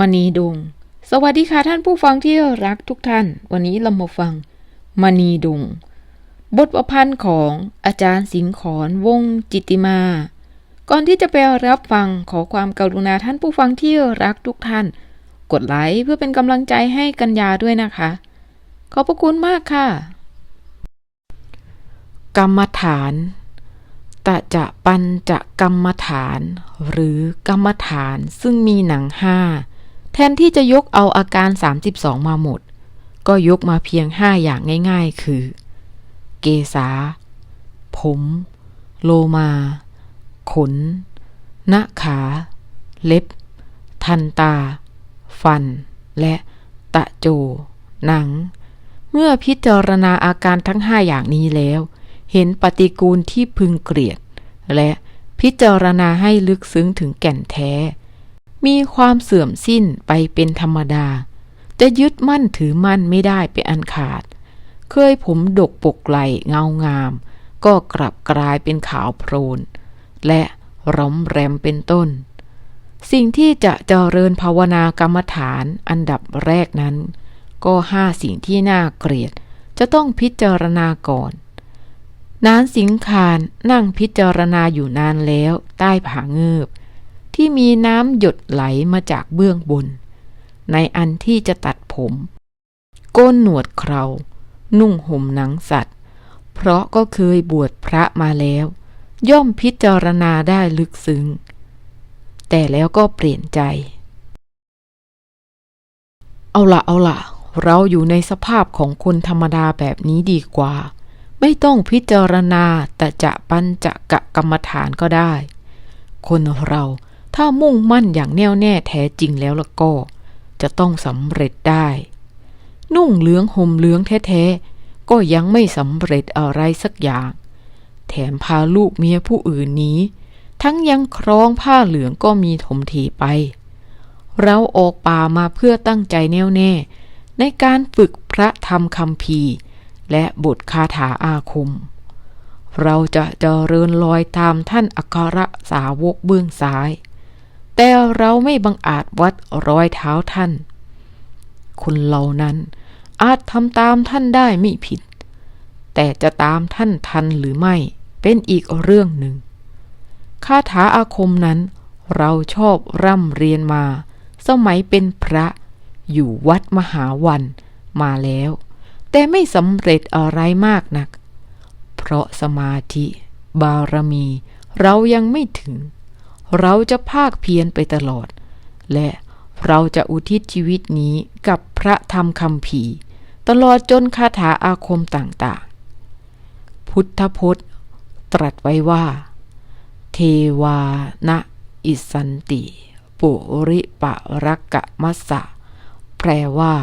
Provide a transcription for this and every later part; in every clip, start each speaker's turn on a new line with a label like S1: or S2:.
S1: มณีดง สวัสดีค่ะท่านผู้ฟังที่รักทุกท่าน วันนี้เรามาฟังมณีดง บทประพันธ์ของอาจารย์สิงขอนวงจิตติมา ก่อนที่จะไปรับฟังขอความกรุณาท่านผู้ฟังที่รักทุกท่าน กดไลค์เพื่อเป็นกำลังใจให้กัญญาด้วยนะคะ ขอบพระคุณมากค่ะ กรรมฐานตะจะปัญจะกรรมฐาน หรือกรรมฐานซึ่งมีหนังห้า แทนที่จะยกเอาอาการ 32 มาหมด ก็ยกมาเพียง 5 อย่างง่ายๆ คือ เกษา ผม โลมา ขนหน้าขา เล็บ ทันตา ฟัน และตะโจ หนัง เมื่อพิจารณาอาการทั้งห้าอย่างนี้แล้ว เห็นปฏิกูลที่พึงเกลียด และพิจารณาให้ลึกซึ้งถึงแก่นแท้ มีความเสื่อมสิ้นไปเป็นธรรมดา จะยึดมั่นถือมั่นไม่ได้เป็นอันขาด เคยผมดกปกไหลเงางาม ก็กลับกลายเป็นขาวโพลน และร้อมแรมเป็นต้น สิ่งที่จะเจริญภาวนากรรมฐานอันดับแรกนั้น ก็ห้าสิ่งที่น่าเกลียดจะต้องพิจารณาก่อนนานสิงคานนั่งพิจารณาอยู่นานแล้วใต้ผาเงือบ ที่มีน้ำหยดไหลมาจากเบื้องบน ในอันที่จะตัดผม โก้นหนวดเครา นุ่งห่มหนังสัตว์ เพราะก็เคยบวชพระมาแล้ว ย่อมพิจารณาได้ลึกซึ้ง แต่แล้วก็เปลี่ยนใจ เอาละเอาละเราอยู่ในสภาพของคนธรรมดาแบบนี้ดีกว่า ไม่ต้องพิจารณาแต่จะปัญจะกะกรรมฐานก็ได้ คนเรา ถ้ามุ่งมั่นอย่างแน่วแน่แท้จริงแล้วละก็ จะต้องสำเร็จได้ นุ่งเหลืองห่มเหลืองแท้ๆ ก็ยังไม่สำเร็จอะไรสักอย่าง แถมพาลูกเมียผู้อื่นนี้ ทั้งยังครองผ้าเหลืองก็มีถมถีไป เราออกป่ามาเพื่อตั้งใจแน่วแน่ ในการฝึกพระธรรมคำพีและบทคาถาอาคม เราจะเจริญรอยตามท่านอัครสาวกเบื้องซ้าย แต่เราไม่บังอาจวัดรอยเท้าท่าน คนเหล่านั้นอาจทำตามท่านได้ไม่ผิด แต่จะตามท่านทันหรือไม่เป็นอีกเรื่องหนึ่ง คาถาอาคมนั้นเราชอบร่ำเรียนมา สมัยเป็นพระอยู่วัดมหาวันมาแล้ว แต่ไม่สำเร็จอะไรมากนัก เพราะสมาธิบารมีเรายังไม่ถึง เราจะภาคเพียรไปตลอด และเราจะอุทิศชีวิตนี้กับพระธรรมคำภีตลอดจนคาถาอาคมต่างๆ พุทธพจน์ ตรัสไว้ว่า เทวานะอิสันติ ปุริปะรักกะมัสสะ แปลว่า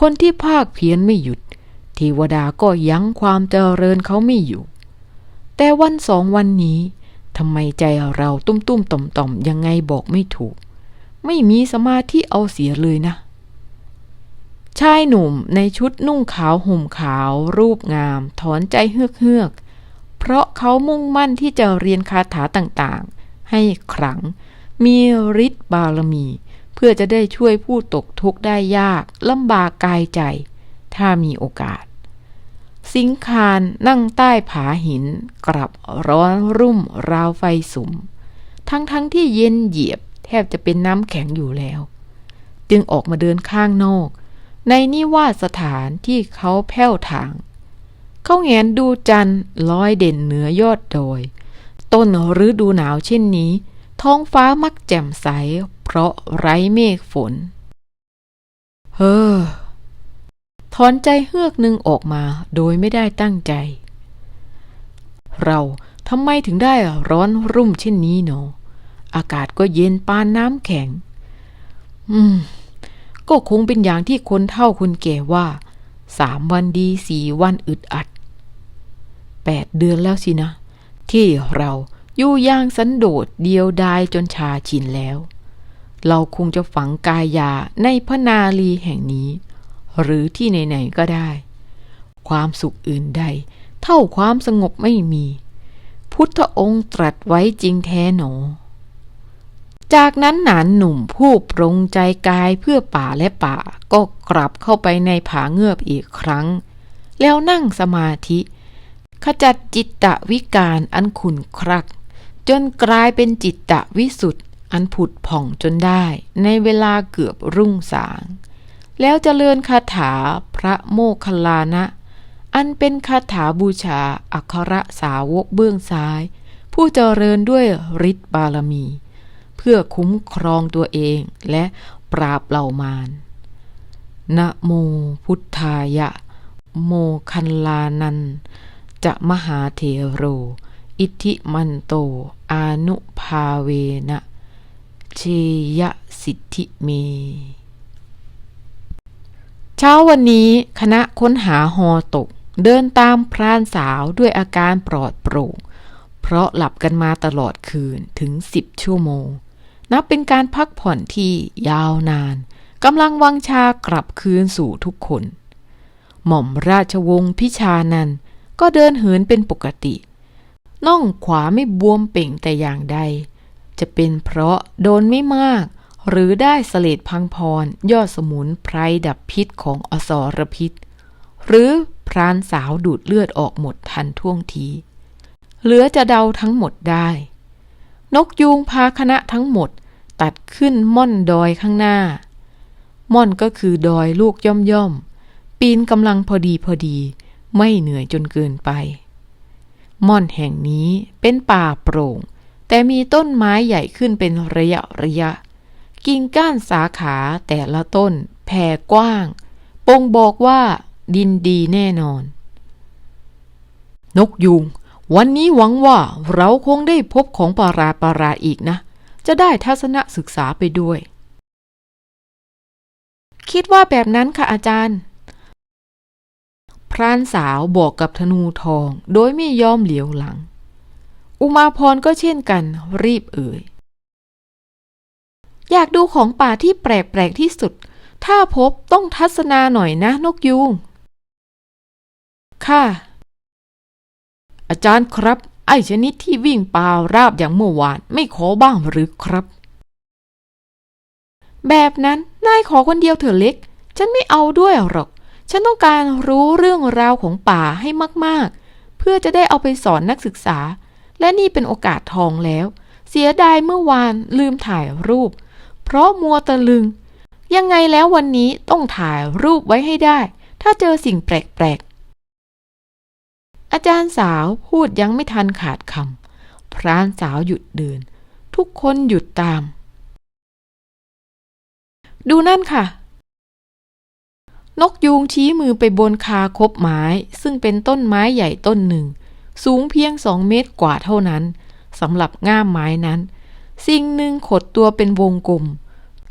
S1: คนที่ภาคเพียรไม่หยุด เทวดาก็ยั้งความเจริญเขาไม่อยู่ แต่วันสองวันนี้ ทำไมใจเราตุ้มตุ้มต่อมต่อมๆยังไงบอกไม่ถูก ไม่มีสมาธิเอาเสียเลยนะ ชายหนุ่มในชุดนุ่งขาวห่มขาว รูปงาม ถอนใจเฮือกเฮือกๆเพราะเขามุ่งมั่นที่จะเรียนคาถาต่างๆ ให้ขลัง มีฤทธิ์บารมี เพื่อจะได้ช่วยผู้ตกทุกข์ได้ยากลำบากกายใจ ถ้ามีโอกาส สิงคานนั่งใต้ผาหิน กลับร้อนรุ่มราวไฟสุม ทั้งๆทที่เย็นเหยียบ แทบจะเป็นน้ำแข็งอยู่แล้ว จึงออกมาเดินข้างนอก ในนิวาสถานที่เขาแผ้วถาง เขาแงนดูจันทร์ลอยเด่นเหนือยอดดอย ต้นฤดูหนาวเช่นนี้ ท้องฟ้ามักแจ่มใส เพราะไร้เมฆฝน เฮ้อ อนใจเฮือกหนึ่งออกมาโดยไม่ได้ตั้งใจ เราทำไมถึงได้ร้อนรุ่มเช่นนี้เนอะอากาศก็เย็นปานน้ำแข็ง อืม ก็คงเป็นอย่างที่คนเฒ่าคนแก่ว่า สามวันดีสี่วันอึดอัด แปดเดือนแล้วสินะ ที่เราอยู่ย่างสันโดษเดียวดายจนชาชินแล้ว เราคงจะฝังกายยาในพนาลีแห่งนี้ หรือที่ไหนๆก็ได้ ความสุขอื่นใด เท่าความสงบไม่มี พุทธองค์ตรัสไว้จริงแท้หนอ จากนั้นหนานหนุ่มผู้ปรงใจกายเพื่อป่าและป่าก็กลับเข้าไปในผาเงือบอีกครั้ง แล้วนั่งสมาธิ ขจัดจิตตะวิการอันขุนครัก จนกลายเป็นจิตตะวิสุทธ์อันผุดผ่องจนได้ในเวลาเกือบรุ่งสาง แล้วเจริญคาถาพระโมคคัลลานะ อันเป็นคาถาบูชาอัครสาวกเบื้องซ้าย ผู้เจริญด้วยฤทธิ์บารมี เพื่อคุ้มครองตัวเองและปราบเหล่ามารนะโมพุทธายะ โมคันลานัน จะมหาเถโร อิทิมันโต อานุภาเวนะเชยสิทธิเม เช้าวันนี้คณะค้นหาฮอตก เดินตามพรานสาวด้วยอาการปลอดโปร่ง เพราะหลับกันมาตลอดคืนถึงสิบชั่วโมง นับเป็นการพักผ่อนที่ยาวนานกำลังวังชากลับคืนสู่ทุกคน หม่อมราชวงศ์พิชานันก็เดินเหินเป็นปกติ น่องขวาไม่บวมเป่งแต่อย่างใด จะเป็นเพราะโดนไม่มาก หรือได้สเสลดพังพร ยอดสมุนไพรดับพิษของอสรพิษ หรือพรานสาวดูดเลือดออกหมดทันท่วงที เหลือจะเดาทั้งหมดได้ นกยูงพาคณะทั้งหมดตัดขึ้นม่อนดอยข้างหน้า ม่อนก็คือดอยลูกย่อมย่อม ปีนกำลังพอดีพอดี ไม่เหนื่อยจนเกินไป ม่อนแห่งนี้เป็นป่าโปร่ง แต่มีต้นไม้ใหญ่ขึ้นเป็นระยะระยะ กิ่งก้านสาขาแต่ละต้นแผ่กว้างปงบอกว่าดินดีแน่นอน นกยุง วันนี้หวังว่าเราคงได้พบของปาราปาราอีกนะ จะได้ทัศนศึกษาไปด้วย คิดว่าแบบนั้นค่ะอาจารย์ พรานสาวบอกกับธนูทองโดยไม่ยอมเหลียวหลัง อุมาพรก็เช่นกันรีบเอ่ย อยากดูของป่าที่แปลกๆที่สุด ถ้าพบต้องทัศนาหน่อยนะนกยูง ค่ะ อาจารย์ครับ ไอชนิดที่วิ่งป่าราบอย่างเมื่อวานไม่ขอบ้างหรือครับ แบบนั้นนายขอคนเดียวเถอะเล็ก ฉันไม่เอาด้วยหรอก ฉันต้องการรู้เรื่องราวของป่าให้มากๆ เพื่อจะได้เอาไปสอนนักศึกษา และนี่เป็นโอกาสทองแล้วเสียดายเมื่อวานลืมถ่ายรูป เพราะมัวตะลึง ยังไงแล้ววันนี้ต้องถ่ายรูปไว้ให้ได้ ถ้าเจอสิ่งแปลกๆ อาจารย์สาวพูดยังไม่ทันขาดคำพรานสาวหยุดเดิน ทุกคนหยุดตาม ดูนั่นค่ะ นกยูงชี้มือไปบนคาคบไม้ ซึ่งเป็นต้นไม้ใหญ่ต้นหนึ่ง สูงเพียงสองเมตรกว่าเท่านั้นสำหรับง่ามไม้นั้น สิ่งหนึ่งขดตัวเป็นวงกลม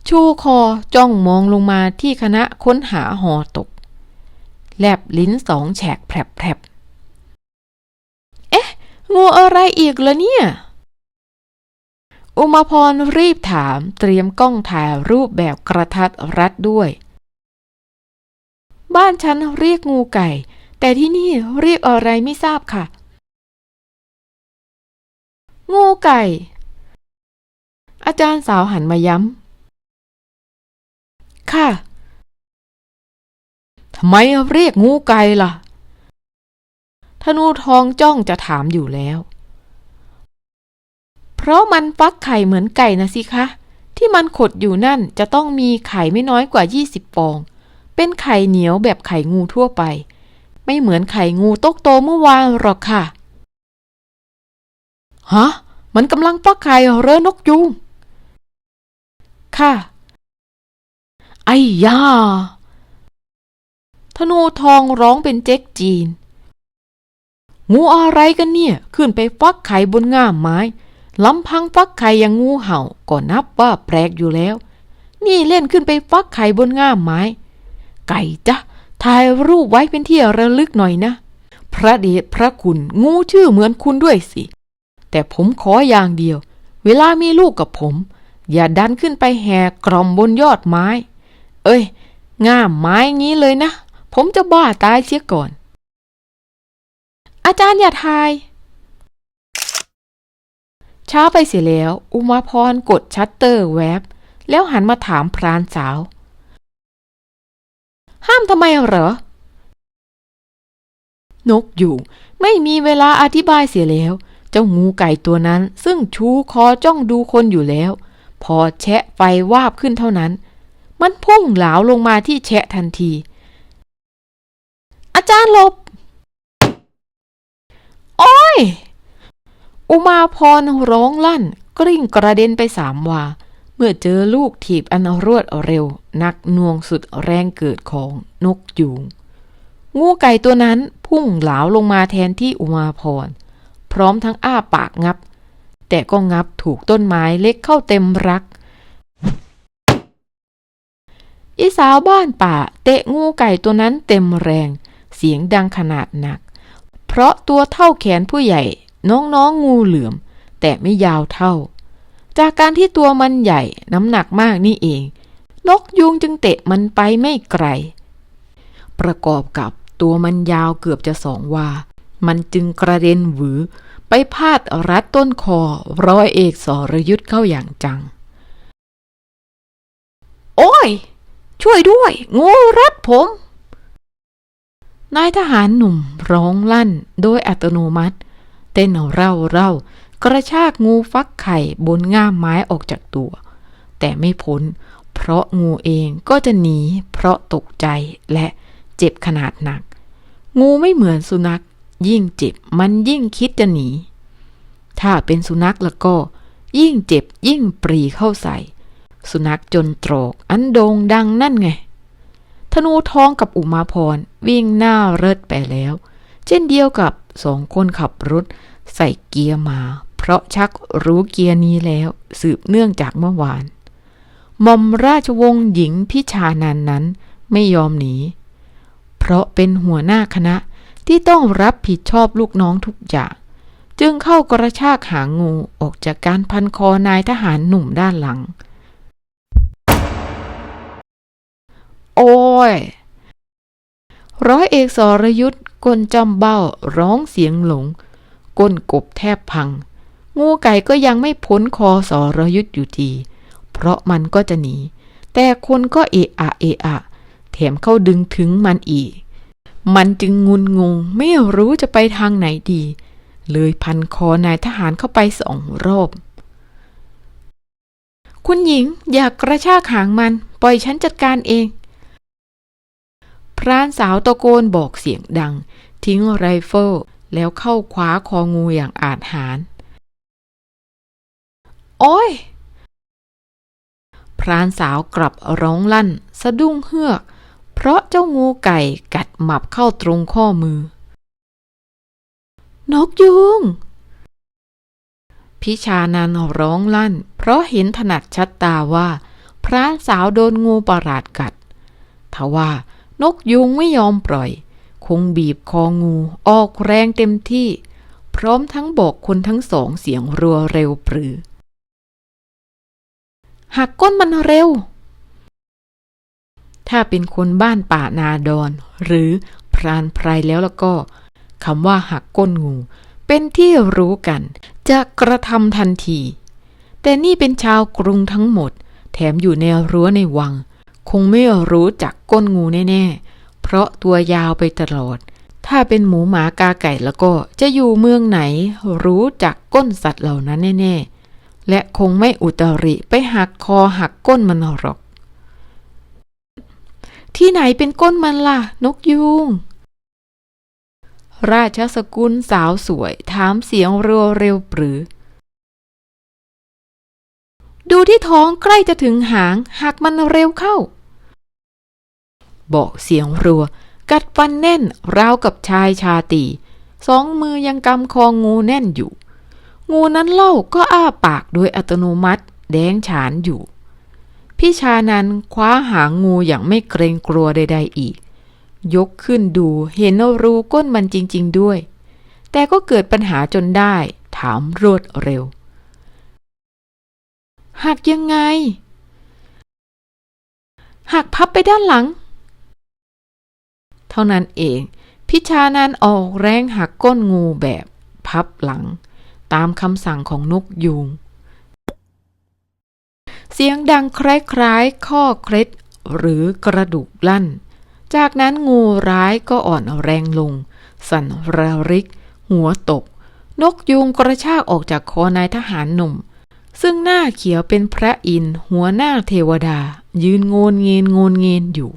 S1: ชูคอจ้องมองลงมาที่คณะค้นหาหอตก แลบลิ้นสองแฉกแผลบๆเอ๊ะ งูอะไรอีกละเนี่ย อุมาพรรีบถามเตรียมกล้องถ่ายรูปแบบกระทัดรัดด้วย บ้านฉันเรียกงูไก่ แต่ที่นี่เรียกอะไรไม่ทราบค่ะ งูไก่ อาจารย์สาวหันมาย้ำ ค่ะ ทำไมเรียกงูไก่ล่ะ ธนูทองจ้องจะถามอยู่แล้ว เพราะมันฟักไข่เหมือนไก่นะสิคะ ที่มันขดอยู่นั่นจะต้องมีไข่ไม่น้อยกว่า 20ฟอง เป็นไข่เหนียวแบบไข่งูทั่วไป ไม่เหมือนไข่งูตกโตเมื่อวานหรอกค่ะ ฮะมันกำลังฟักไข่เหรอนกยูง ค่ะ ไอ้ยาธนูทองร้องเป็นเจ๊กจีน งูอะไรกันเนี่ย ขึ้นไปฟักไข่บนง่ามไม้ลำพังฟักไข่อย่างงูเห่าก็นับว่าแปลกอยู่แล้ว นี่เล่นขึ้นไปฟักไข่บนง่ามไม้ ไก่จ้ะถ่ายรูปไว้เป็นที่ระลึกหน่อยนะ พระเดชพระคุณงูชื่อเหมือนคุณด้วยสิ แต่ผมขออย่างเดียว เวลามีลูกกับผม อย่าดันขึ้นไปแห่กล่อมบนยอดไม้ เอ้ย ง่ามไม้งี้เลยนะ ผมจะบ้าตายเสียก่อน อาจารย์อย่าทาย ช้าไปเสียแล้ว อุมาพรกดชัตเตอร์แวบ แล้วหันมาถามพรานสาว ห้ามทำไมเหรอ นกอยู่ ไม่มีเวลาอธิบายเสียแล้ว เจ้างูไก่ตัวนั้นซึ่งชูคอจ้องดูคนอยู่แล้ว พอแชะไฟวาบขึ้นเท่านั้น มันพุ่งเหลาลงมาที่แชะทันที อาจารย์ลบ โอ้ย อุมาพรร้องลั่น กริ่งกระเด็นไปสามวา เมื่อเจอลูกถีบอันรวดเร็ว นักน่วงสุดแรงเกิดของนกยูงงูไก่ตัวนั้นพุ่งเหลาลงมาแทนที่อุมาพร พร้อมทั้งอ้าปากงับ แต่ก็งับถูกต้นไม้เล็กเข้าเต็มรัก อีสาวบ้านป่าเตะงูไก่ตัวนั้นเต็มแรง เสียงดังขนาดหนัก เพราะตัวเท่าแขนผู้ใหญ่น้องๆงงูเหลือม แต่ไม่ยาวเท่า จากการที่ตัวมันใหญ่น้ำหนักมากนี่เอง นกยุงจึงเตะมันไปไม่ไกล ประกอบกับตัวมันยาวเกือบจะสองวา มันจึงกระเด็นหวือ ไปพาดรัดต้นคอร้อยเอกสรยุทธเข้าอย่างจัง โอ้ย ช่วยด้วย งูรัดผม นายทหารหนุ่มร้องลั่นโดยอัตโนมัติ เต้นเร่าเร่ากระชากงูฟักไข่บนง่ามไม้ออกจากตัว แต่ไม่พ้นเพราะงูเองก็จะหนีเพราะตกใจและเจ็บขนาดหนัก งูไม่เหมือนสุนัข ยิ่งเจ็บมันยิ่งคิดจะหนี ถ้าเป็นสุนัขแล้วก็ ยิ่งเจ็บยิ่งปรีเข้าใส่ สุนัขจนตรอกอันโด่งดังนั่นไง ธนูทองกับอุมาพรวิ่งหน้าเริดไปแล้ว เช่นเดียวกับสองคนขับรถใส่เกียร์มา เพราะชักรู้เกียร์นี้แล้วสืบเนื่องจากเมื่อวานมอมราชวงศ์หญิงพิชานันนั้นไม่ยอมหนี เพราะเป็นหัวหน้าคณะ ที่ต้องรับผิดชอบลูกน้องทุกอย่าง จึงเข้ากระชากหางงูออกจากการพันคอนายทหารหนุ่มด้านหลัง โอ้ย ร้อยเอกสรยุทธ์ก้นจำเบ้าร้องเสียงหลง ก้นกบแทบพัง งูไก่ก็ยังไม่พ้นคอสรยุทธ์อยู่ดีเพราะมันก็จะหนี แต่คนก็เอะอะเอะอะ แถมเข้าดึงถึงมันอีก มันจึงงุนงงไม่รู้จะไปทางไหนดี เลยพันคอนายทหารเข้าไปสองรอบ คุณหญิงอย่ากกระชากหางมัน ปล่อยฉันจัดการเอง พรานสาวตะโกนบอกเสียงดัง ทิ้งไรเฟิลแล้วเข้าคว้าคองูอย่างอาจหารโอ้ย พรานสาวกลับร้องลั่น สะดุ้งเฮือก เพราะเจ้างูไก่กัดหมับเข้าตรงข้อมือ นกยุง พิชานันร้องลั่น เพราะเห็นถนัดชัดตาว่า พรานสาวโดนงูประหลาดกัดทว่านกยุงไม่ยอมปล่อย คงบีบคองูออกแรงเต็มที่ พร้อมทั้งบอกคนทั้งสองเสียงรัวเร็วปรือ หักก้นมันเร็ว ถ้าเป็นคนบ้านป่านาดอน หรือพรานไพรแล้วแล้วก็คำว่าหักก้นงู เป็นที่รู้กัน จะกระทำทันที แต่นี่เป็นชาวกรุงทั้งหมด แถมอยู่ในรั้วในวัง คงไม่รู้จักก้นงูแน่ๆ เพราะตัวยาวไปตลอด ถ้าเป็นหมูหมากาไก่แล้วก็ จะอยู่เมืองไหน รู้จักก้นสัตว์เหล่านั้นแน่ๆ และคงไม่อุตริไปหักคอหักก้นมันหรอก ที่ไหนเป็นก้นมันล่ะ นกยูงราชสกุลสาวสวย ถามเสียงเร็วเร็วปรือ ดูที่ท้องใกล้จะถึงหางหักมันเร็วเข้า บอกเสียงรัว กัดฟันแน่นราวกับชายชาตีสองมือยังกำคองูแน่นอยู่ งูนั้นเล่าก็อ้าปากโดยอัตโนมัติ แดงฉานอยู่ พี่ชานันคว้าหางงูอย่างไม่เกรงกลัวใด ๆ อีก ยกขึ้นดูเห็นรูก้นมันจริง ๆ ด้วย แต่ก็เกิดปัญหาจนได้ ถามรวดเร็ว หักยังไง หักพับไปด้านหลัง เท่านั้นเอง พิชานันออกแรงหักก้นงูแบบพับหลัง ตามคำสั่งของนกยูง เสียงดังคล้ายๆ ข้อเคล็ดหรือกระดูกลั่น จากนั้นงูร้ายก็อ่อนแรงลง สั่นระริก หัวตก นกยูงกระชากออกจากคอนายทหารหนุ่ม ซึ่งหน้าเขียวเป็นพระอินทร์หัวหน้าเทวดา ยืนโงนเงนโงนเงนอยู่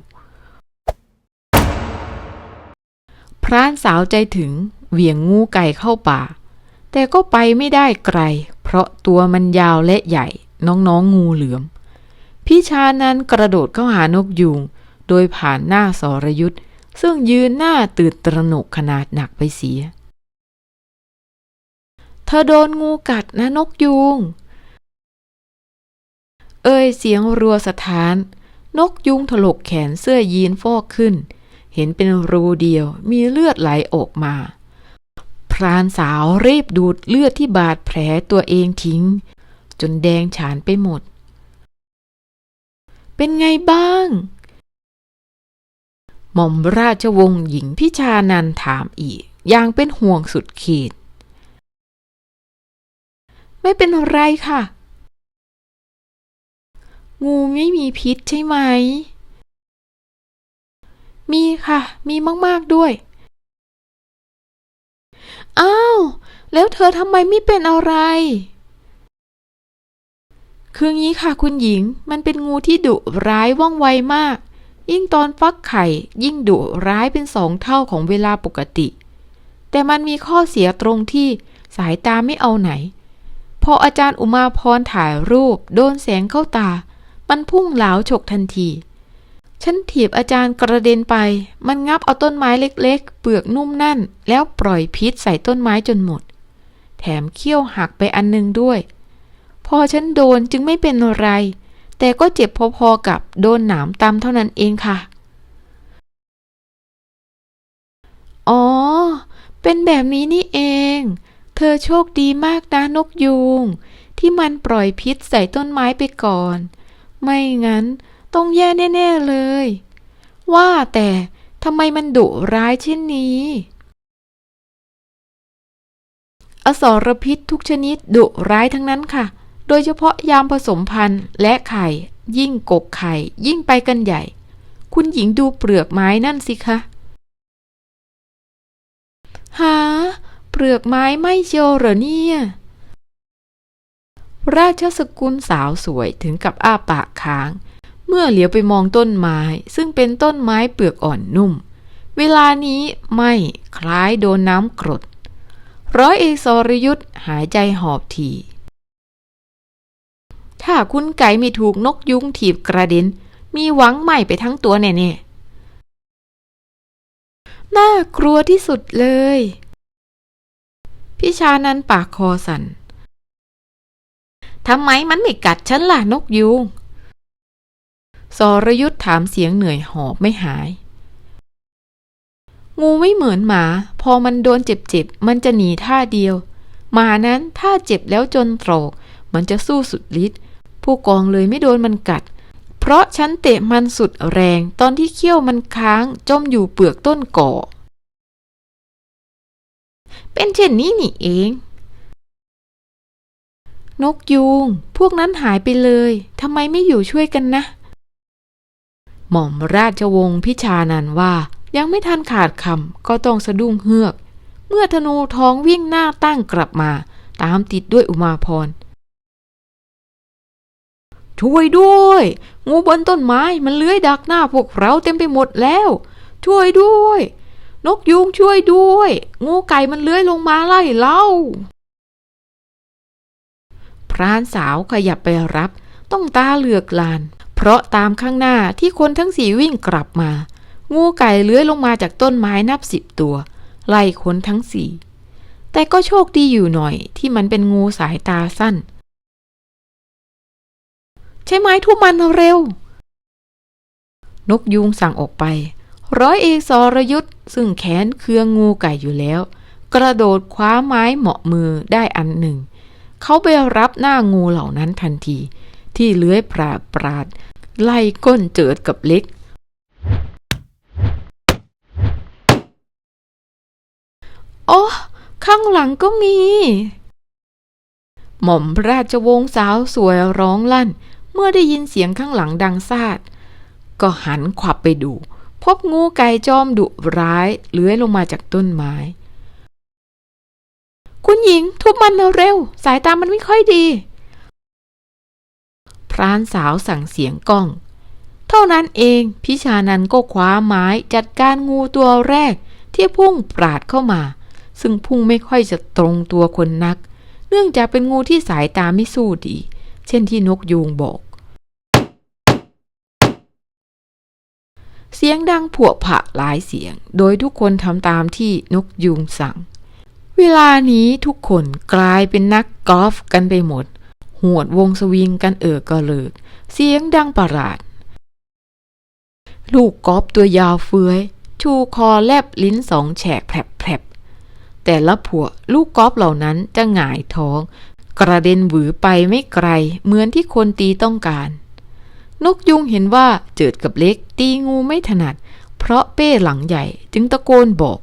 S1: พรานสาวใจถึงเหวี่ยงงูไก่เข้าป่า แต่ก็ไปไม่ได้ไกล เพราะตัวมันยาวและใหญ่ น้องๆงูเหลือม พี่ชานั้นกระโดดเข้าหานกยูง โดยผ่านหน้าสรยุทธ์ซึ่งยืนหน้าตื่นตระหนกขนาดหนักไปเสีย เธอโดนงูกัดนะนกยูง เอ่ยเสียงรัวสถาน นกยุงถลกแขนเสื้อยีนฟอกขึ้น เห็นเป็นรูเดียวมีเลือดไหลออกมาพรานสาวรีบดูดเลือดที่บาดแผลตัวเองทิ้ง จนแดงฉานไปหมด เป็นไงบ้าง หม่อมราชวงศ์หญิงพิชานันถามอีก อย่างเป็นห่วงสุดขีด ไม่เป็นไรค่ะ งูไม่มีพิษใช่ไหม มีค่ะ มีมาก ๆ ด้วยอ้าว แล้วเธอทำไมไม่เป็นอะไร คืองี้ค่ะคุณหญิง มันเป็นงูที่ดุร้ายว่องไวมาก ยิ่งตอนฟักไข่ ยิ่งดุร้ายเป็นสองเท่าของเวลาปกติ แต่มันมีข้อเสียตรงที่สายตาไม่เอาไหน พออาจารย์อุมาพรถ่ายรูป โดนแสงเข้าตา มันพุ่งเหลาฉกทันที ฉันถีบอาจารย์กระเด็นไป มันงับเอาต้นไม้เล็ก ๆ เปลือกนุ่มนั่น แล้วปล่อยพิษใส่ต้นไม้จนหมด แถมเขี้ยวหักไปอันหนึงด้วย พอฉันโดนจึงไม่เป็นไร แต่ก็เจ็บพอๆกับโดนหนามตำเท่านั้นเองค่ะ อ๋อ เป็นแบบนี้นี่เอง เธอโชคดีมากนะนกยูง ที่มันปล่อยพิษใส่ต้นไม้ไปก่อน ไม่งั้นต้องแย่แน่ ๆเลย ว่าแต่ทำไมมันดุร้ายเช่นนี้ อสรพิษทุกชนิดดุร้ายทั้งนั้นค่ะ โดยเฉพาะยามผสมพันธุ์และไข่ ยิ่งกกไข่ ยิ่งไปกันใหญ่ คุณหญิงดูเปลือกไม้นั่นสิคะหาเปลือกไม้ไม่เชียวเหรอเนี่ย ราชสกุลสาวสวยถึงกับอ้าปากค้าง เมื่อเหลียวไปมองต้นไม้ ซึ่งเป็นต้นไม้เปลือกอ่อนนุ่ม เวลานี้ไม่คล้ายโดนน้ำกรด ร้อยเอกสรยุทธ์หายใจหอบที ถ้าคุณไก่ไม่ถูกนกยุงถีบกระเด็น มีหวังใหม่ไปทั้งตัวแน่ๆ น่ากลัวที่สุดเลย พี่ชานันปากคอสัน่นทำไมมันไม่กัดฉันล่ะนกยูงสรยุทธ์ถามเสียงเหนื่อยหอบไม่หาย งูไม่เหมือนหมา พอมันโดนเจ็บๆ มันจะหนีท่าเดียว หมานั้นถ้าเจ็บแล้วจนตรอกมันจะสู้สุดฤทธิ์ ผู้กองเลยไม่โดนมันกัด เพราะฉันเตะมันสุดแรงตอนที่เขี้ยวมันค้างจมอยู่เปลือกต้นก่อ เป็นเช่นนี้นี่เอง นกยูง พวกนั้นหายไปเลยทำไมไม่อยู่ช่วยกันนะ หม่อมราชวงศ์พิชานันว่ายังไม่ทันขาดคำก็ต้องสะดุ้งเฮือก เมื่อธนูท้องวิ่งหน้าตั้งกลับมา ตามติดด้วยอุมาพร ช่วยด้วย งูบนต้นไม้มันเลื้อยดักหน้าพวกเราเต็มไปหมดแล้ว ช่วยด้วย นกยูงช่วยด้วย งูไก่มันเลื้อยลงมาไล่เล่าพรานสาวขยับไปรับ ต้องตาเหลือกลาน เพราะตามข้างหน้าที่คนทั้งสี่วิ่งกลับมา งูไก่เลื้อยลงมาจากต้นไม้นับสิบตัว ไล่คนทั้งสี่แต่ก็โชคดีอยู่หน่อยที่มันเป็นงูสายตาสั้น ใช่ไหมทุกมันเร็ว นกยูงสั่งออกไป ร้อยเอกสรยุทธ์ซึ่งแขนเคืองงูไก่อยู่แล้ว กระโดดคว้าไม้เหมาะมือได้อันหนึ่ง เขาไปรับหน้างูเหล่านั้นทันที ที่เลื้อยปราดปราด ไล่ก้นเจิดกับเล็กโอ้ข้างหลังก็มี หม่อมราชวงศ์สาวสวยร้องลั่น เมื่อได้ยินเสียงข้างหลังดังซาด ก็หันขวับไปดู พบงูไก่จอมดุร้ายเลื้อยลงมาจากต้นไม้ คุณหญิงทุบมันเร็ว สายตามันไม่ค่อยดี พรานสาวสั่งเสียงก้อง เท่านั้นเองพิชานันก็คว้าไม้จัดการงูตัวแรกที่พุ่งปราดเข้ามา ซึ่งพุ่งไม่ค่อยจะตรงตัวคนนัก เนื่องจากเป็นงูที่สายตาไม่สู้ดี เช่นที่นกยูงบอก เสียงดังผุผะหลายเสียง โดยทุกคนทำตามที่นกยูงสั่ง เวลานี้ทุกคนกลายเป็นนักกอล์ฟกันไปหมด หวดวงสวิงกันเอ่อกระเลิก เสียงดังประหลาด ลูกกอล์ฟตัวยาวเฟื้อยชูคอแลบลิ้นสองแฉกแผลบแต่ละผัวลูกกอล์ฟเหล่านั้นจะหงายท้อง กระเด็นหวือไปไม่ไกลเหมือนที่คนตีต้องการ นกยุงเห็นว่าเจิดกับเล็กตีงูไม่ถนัด เพราะเป้หลังใหญ่จึงตะโกนบอก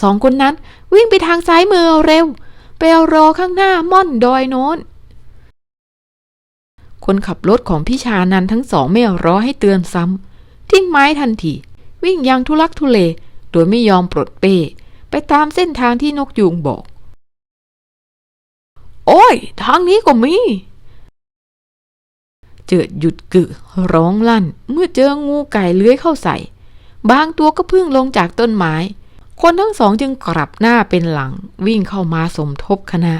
S1: สองคนนั้นวิ่งไปทางซ้ายมือเร็ว ไปเอารอข้างหน้าม่อนดอยโน้น คนขับรถของพี่ชานันทั้งสองไม่รอให้เตือนซ้ำ ทิ้งไม้ทันที วิ่งยังทุลักทุเล โดยไม่ยอมปลดเป้ ไปตามเส้นทางที่นกยูงบอก โอ้ย ทางนี้ก็มี เจิดหยุดกึร้องลั่น เมื่อเจองูไก่เลื้อยเข้าใส่ บางตัวก็พิ่งลงจากต้นไม้ คนทั้งสองจึงกลับหน้าเป็นหลังวิ่งเข้ามาสมทบคณะ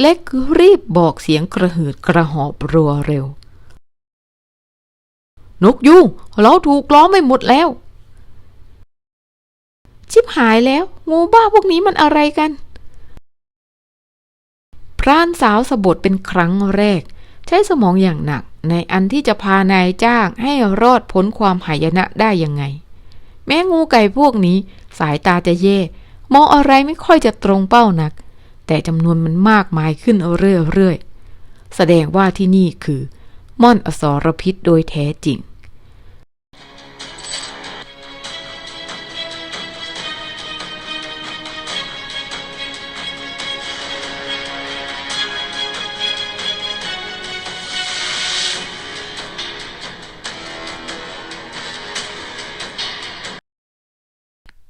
S1: เล็กรีบบอกเสียงกระหืดกระหอบรัวเร็ว นกยุงเราถูกล้อมไปหมดแล้ว ชิบหายแล้ว งูบ้าพวกนี้มันอะไรกัน รานสาวสะบดเป็นครั้งแรก ใช้สมองอย่างหนักในอันที่จะพานายจ้างให้รอดพ้นความหายนะได้ยังไง แม้งูไก่พวกนี้ สายตาจะแย่ มองอะไรไม่ค่อยจะตรงเป้านัก แต่จำนวนมันมากมายขึ้นเรื่อยๆแสดงว่าที่นี่คือ ม่อนอสรพิษโดยแท้จริง